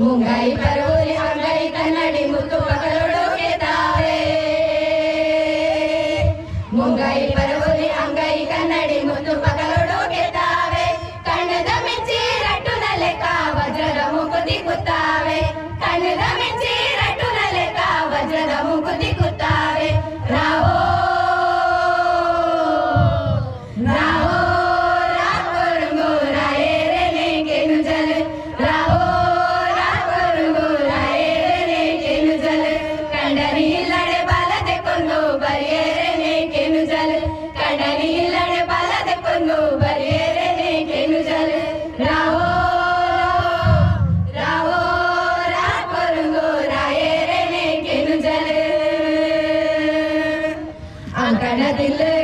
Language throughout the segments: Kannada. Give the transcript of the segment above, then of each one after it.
ಮುಂಗೈ ಪರೂರಿ ಅಂಗೈ ಕನ್ನಡಿ ಮುತ್ತು ಪಕಲೊಡೋಕೆ ತಾವೇ ಮುಂಗೈ ಪರೂರಿ ಅಂಗೈ ಕನ್ನಡಿ ಮುತ್ತು ಪಕಲೊಡೋಕೆ ತಾವೆ ಕಣ್ಣದ ಮಿಂಚಿ ರಟ್ಟುನ ಲೆಕ್ಕ ವಜ್ರದ ಮುಕುದಿ ಕುತ್ತಾವೆ. ಕಣ್ಣದ மனதிலே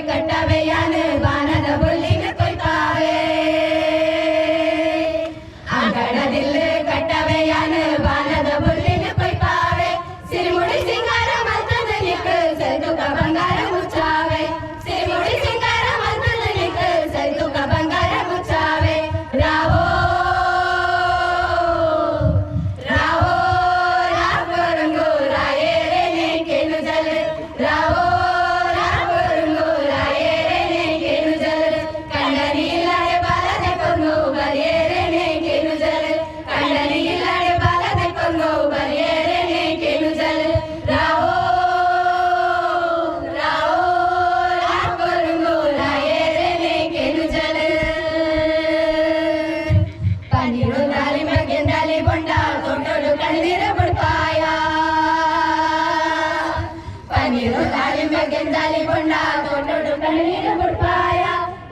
నీరు దారిమ్మ గెంజాలి బొండా తోటడు కన్నీరు బుడ్పాయ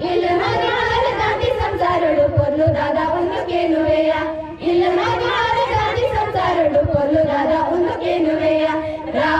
ఇల్లు మగవారి దాటి సంసారుడు పొర్లు దాదా ఒందు కేనువేయ ఇల్లు మగవారి దాటి సంసారుడు పొర్లు దాదా ఒందు కేనువేయ రా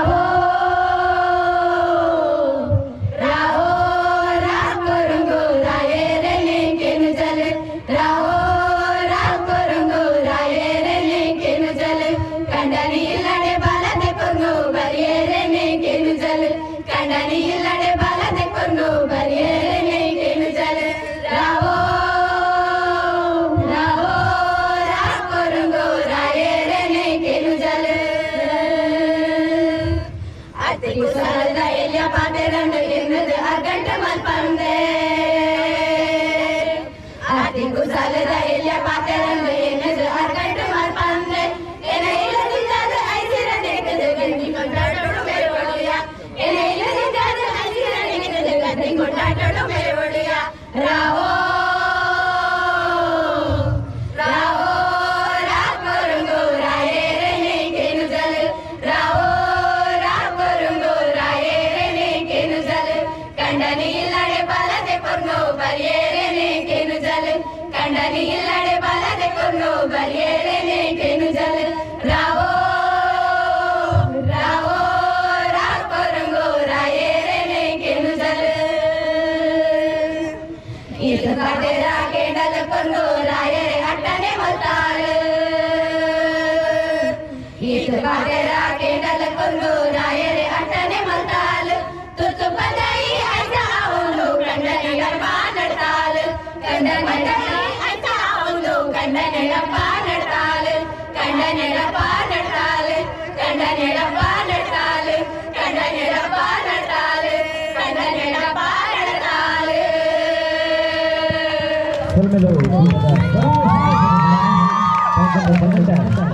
Dale, dale. じゃあ。